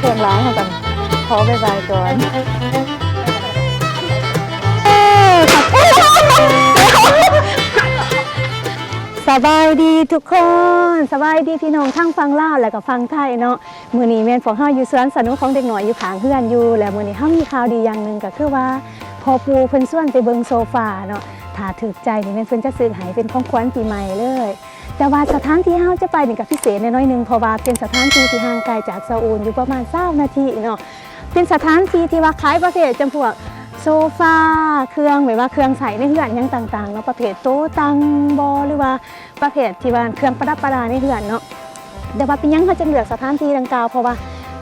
แพงร้ายกันขอบายบายก่อนสบายดีทุกคนสบายดีพี่น้องทั้งฟังล่าและก็ฟังไทยเนาะมือนี้แมนของเฮาอยู่สวนสนุกของเด็กหน่อยอยู่ขางเพื่อนอยู่ และมือนี้เฮามีข่าวดีอย่างหนึ่งก็คือว่า พอปูเพิ่นส่วนไปเบิงโซฟาเนาะถ้าถูกใจนี่แมนเพิ่นจะซื้อให้เป็นของขวัญปีใหม่เลย แต่ว่าสถานที่เฮาจะไปนี่ก็พิเศษน้อยนึงเพราะว่าเป็นสถานที่ที่ห่างไกลจากซาอุลอยู่ประมาณ20นาทีเนาะเป็นสถานที่ที่ว่าขายประเภทจำพวกโซฟาเครื่องหรือว่าเครื่องใส่ในเฮือนยังต่างๆเนาะประเภทโต๊ะตังบอหรือว่าประเภทที่ว่าเครื่องประดับประดาในเฮือนเนาะแต่ว่าเป็นยังเขาจะเลือกสถานที่ดังกล่าวเพราะว่า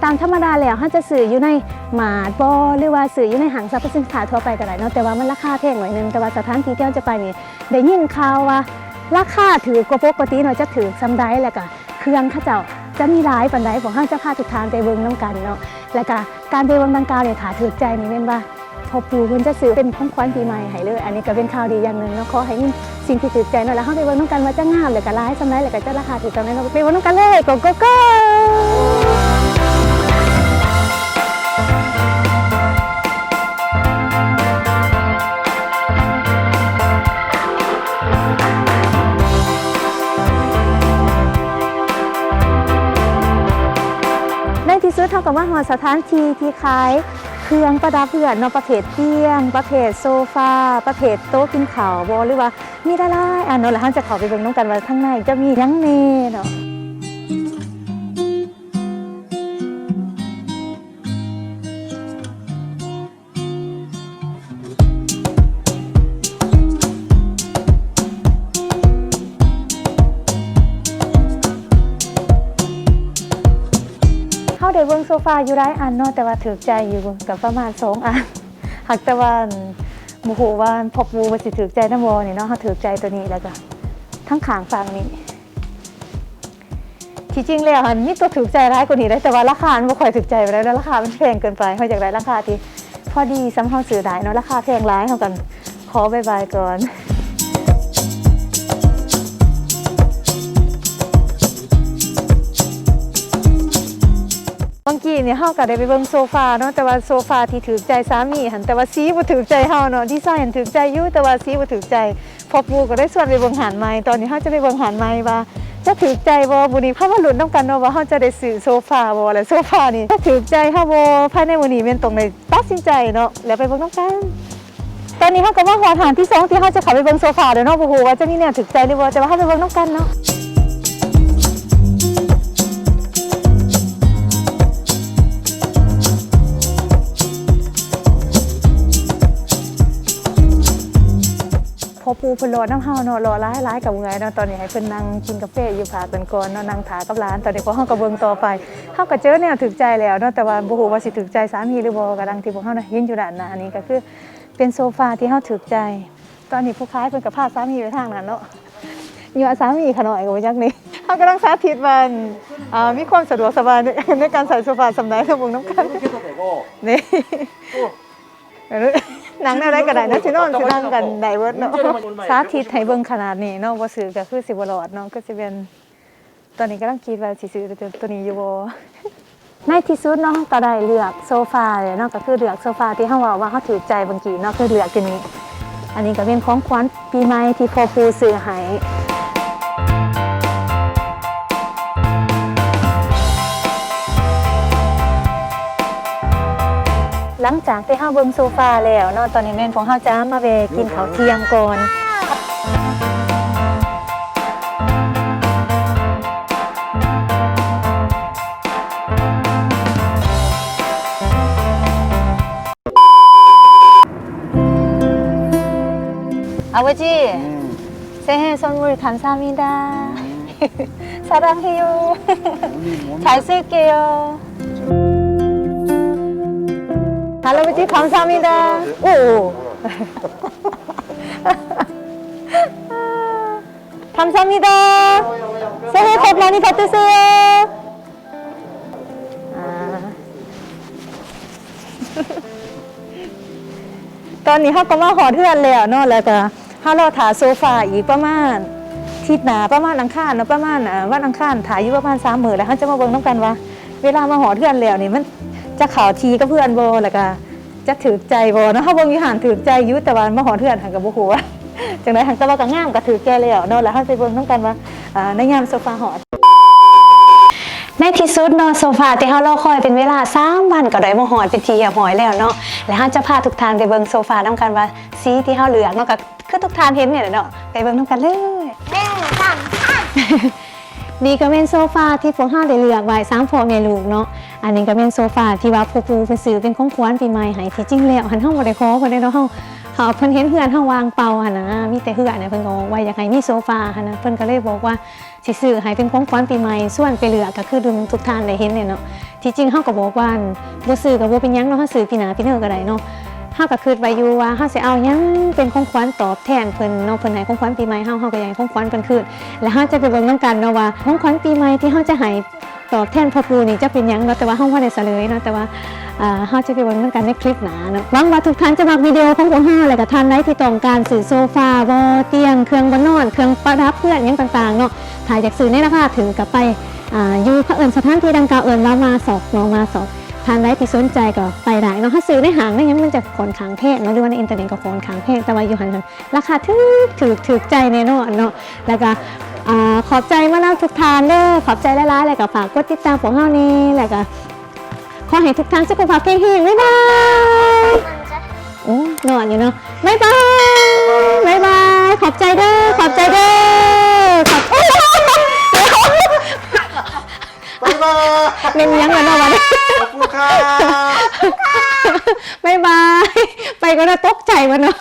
ตามธรรมดาแล้วเขาจะสื่ออยู่ในหมาดบอหรือว่าสื่ออยู่ในห้างสรรพสินค้าทั่วไปก็ได้เนาะแต่ว่ามันราคาแพงหน่อยนึงแต่ว่าสถานที่ที่เราจะไปนี่ได้ยินข่าวว่า ราคาถือกว่าปกติเนาะจะถือซ้ำได้แล้วก็เครื่องข้าเจ้าจะมีหลายปันไดของห้างจะพาทุกทางไปเบิ่งน้ำกันเนาะแล้วก็การไปเบิ่งดังกล่าวเนี่ยถ้าถือใจนี่เป็นว่าพอปูเพิ่นจะซื้อเป็นของขวัญปีใหม่ให้เลย อันนี้ก็เป็นข่าวดีอย่างหนึ่งเนาะขอให้มีสิ่งที่ถือใจเนาะแล้วเฮาไปเบิ่งน้ำกันว่าจะงามหรือก็ร้ายซ้ำได้หรือก็จะราคาถือซ้ำได้เนาะไปเบิ่งน้ำกันเลยโกโก้ กับว่าหอสถานที่ที่ขายเครื่องประดับเพื่อนเนาะประเภทเตียง ประเภทโซฟา ประเภทโต๊ะกินข้าวบอหรือว่ามีได้หลายอันเนาะแล้วเราจะเข้าไปเบิ่งน้องกันว่าข้างในจะมีหยังเน่เนาะ เข้าได้เบิ่งโซฟาอยู่ได้อันเนาะแต่ว่าถือใจอยู่กับประมาณสองอันหักแต่ว่าโมโหว่าพอปูมาสิถือใจน้ำวอนี่เนาะเขาถือใจตัวนี้แล้วก็ทั้งขางฟังนี่ที่จริงแล้วอันนี้ตัวถือใจร้ายกว่านี้ได้แต่ว่าราคามันไม่ค่อยถือใจไปแล้วราคามันแพงเกินไปเขาอยากได้ราคาที่พอดีซ้ำเขาซื้อได้เนาะราคาแพงร้ายเท่ากันขอบายบายก่อน ก็ได้ไปเบิ่งโซฟาเนาะแต่ว่าโซฟาที่ถือใจสามีหันแต่ว่าสีบ่ถือใจเฮาเนาะดีไซน์ถือใจอยู่แต่ว่าสีบ่ถือใจพอปูก็ได้ส่วนไปเบิ่งหานใหม่ตอนนี้เฮาจะไปเบิ่งหานใหม่ว่าจะถือใจบ่บุนี้เพราะว่าหลุ้นนํกันเนาะว่าเฮาจะได้ซื้อโซฟาบ่และโซฟานี่ถ้าถือใจเฮาบ่ภายในมื้อนี้แม่นตรงในตัดสินใจเนาะแล้วไปเบิ่งนํกันตอนนี้เฮาก็มาหัวฐานที่สองที่เฮาจะเข้าไปเบิ่งโซฟาเด้อเนาะบ่ฮู้ว่าจะมีแนวถือใจหรือบ่แต่ว่าเฮาไปเบิ่งนํกันเนาะ พอปูเพิ่นรอน้ำเฮาเนาะรอร้ายร้ายกับเงยเนาะตอนนี้ให้เพิ่นนั่งกินกาแฟอยู่พากันก่อนเนาะนั่งถากับร้านตอนนี้พอเฮาก็เบิ่งต่อไปเฮาก็เจอแนวถึกใจแล้วเนาะแต่ว่าบ่ฮู้ว่าสิถึกใจสามีหรือบ่ก็ดังที่พวกเฮาน่ะเห็นอยู่ด้านหน้านี้ก็คือเป็นโซฟาที่เฮาถึกใจ ตอนนี้ผู้ค้ายเพิ่นก็พาสามีไปทางนั้นเนาะอยู่กับสามีขะหน่อยก็บ่จักนี่เฮากำลังสาธิตว่าอ่ามีความสะดวกสบายในในการใส่โซฟาสำาใดทั้งวงน้ำกันนี่ หนังแนวได้ก็ได้นะสินอนสินั่งกันได้เบิดเนาะสาธิตให้เบิ่งขนาดนี้เนาะบ่ซื้อก็คือสิบ่รอดเนาะก็สิเป็นตอนนี้กำลังคิดว่าสิซื้อตัวตัวนี้อยู่บ่ในที่สุดเนาะก็ได้เลือกโซฟาเลยเนาะก็คือเลือกโซฟาที่เฮาว่าว่าเฮาถูกใจบางทีเนาะคือเลือกตัวนี้ อันนี้ก็เป็นของขวัญปีใหม่ที่พ่อปูซื้อให้ หลังจากที่เฮาเบิ่งโซฟาแล้วเนาะตอนนี้แม่นของเฮาจะมาเวะกินข้าวเที่ยงก่อน 아버지 새해 선물 감사합니다. 사랑해요. 잘 쓸게요. 할아버지 감사합니다. 오. 감사합니다. 새해 복 많이 받으세요. 아. ตอนนี้เขาก็มาหอเทือนแล้วเนาะแล้วก็เขาเราถาโซฟาอีกประมาณทิศหนาประมาณอังคารเนาะประมาณอ่าวันอังคารถ่ายอยู่ประมาณสามหมื่นแล้วเขาจะมาเบิ่งน้ำกันว่า เวลามาหอเทือนแล้วนี่มัน จะเข่าวทีกับเพื่อนโบแล้วก็จะถือใจโบเนาะเฮาเบิ่งอยู่หันถือใจอยู่แต่ว่ามาหอเทือนหันกับบ่ฮู้ว่าจังได๋หันแต่ว่าก็งามก็ถือใจแล้วเนาะแล้วเฮาไปเบิ่งนํกันว่าอ่าในยามโซฟาหอในที่สุดเนาะโซฟาที่เรารอคอยเป็นเวลา3วันก็ได้มาหอดเป็นทีเหี่ยวหอยแล้วเนาะแล้วเราจะพาทุกท่านไปเบิ่งโซฟานํกันว่าสีที่เราเลือกเนาะก็คือทุกท่านเห็นเนี่ยแหละเนาะไปเบิ่งนํกันเลยหนึ่งสองสามนี่ก็เป็นโซฟาที่พวกเราได้เลือกไว้สามพ่อแม่ลูกเนาะ อันนี้ก็เป็นโซฟาที่ว่าปูปูเป็นซื้อเป็นของขวัญปีใหม่ให้ที่จริงแล้วหันเฮาบ่ได้ขอเพิ่นได้เนาะเฮาเฮาเพิ่นเห็นเพื่อนเฮาวางเป่าหั่นนะมีแต่เพื่อนน่ะเพิ่นก็บอกว่าอยากให้มีโซฟาหั่นนะเพิ่นก็เลยบอกว่าสิซื้อให้เป็นของขวัญปีใหม่ส่วนไปเหลือก็คือดึงทุกท่านได้เห็นเนี่ยเนาะที่จริงเฮาก็บอกว่าบ่ซื้อก็บ่เป็นหยังเนาะเฮาซื้อปีหน้าปีเนื้อก็ได้เนาะเฮาก็คิดไว้อยู่ว่าเฮาสิเอาหยังเป็นของขวัญตอบแทนเพิ่นเนาะเพิ่นให้ของขวัญปีใหม่เฮาเฮาก็อยากให้ของขวัญเพิ่นคืนแล้วเฮาจะไปเบิ่งนํกันเนาะว่าของขวัญปีใหม่ที่เฮาจะให้ ตอบแทนพ่อปูนี่จะเป็นยังเนาะแต่ว่าเฮาบ่ได้เฉลยเนาะแต่ว่าอ่าเฮาจะไปเบิ่งนํกันในคลิปหนาเนาะหวังว่าทุกท่านจะมักวิดีโอของพวกเฮาแล้วก็ท่านใดที่ต้องการซื้อโซฟาบ่เตียง เครื่องบ่นอน เครื่องประดับเพื่อนยังต่างๆเนาะถ้าอยากซื้อในราคาถึงกับไปอ่าอยู่เอิญสถานที่ดังกล่าวเอิ้นว่ามาสอกเนามาสอกทานได้ที่สนใจก็ไปได้เนาะถ้าซื้อในห้างนั่ยังมันจะขนขางแพงเนาะหรือว่าในอินเทอร์เน็ตก็ขนขางแพงแต่ว่าอยู่หันราคาถูกถูกถูกใจแน่นอนเนาะแล้วก็ ขอบใจมาแล้วทุกทานเด้อขอบใจหลายๆแล้วก็ฝากกดติดตามของเฮานี่แล้วก็ขอให้ทุกท่านสุขภาพแข็งแรงบ๊ายบายมันจะโอ้นอนอยู่เนาะบ๊ายบายบ๊ายบายขอบใจเด้อขอบใจเด้อขอบบ๊ายบายเล่นยังกันเนาะวันนี้ขอบคุณครับบายบายไปก็น่าตกใจวะเนาะ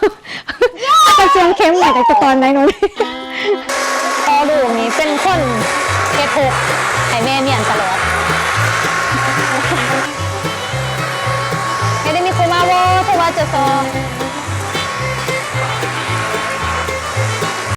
ให้แม่เนียนตลอดไม่ได้มีคนมาว่าเพราะว่าจะซอ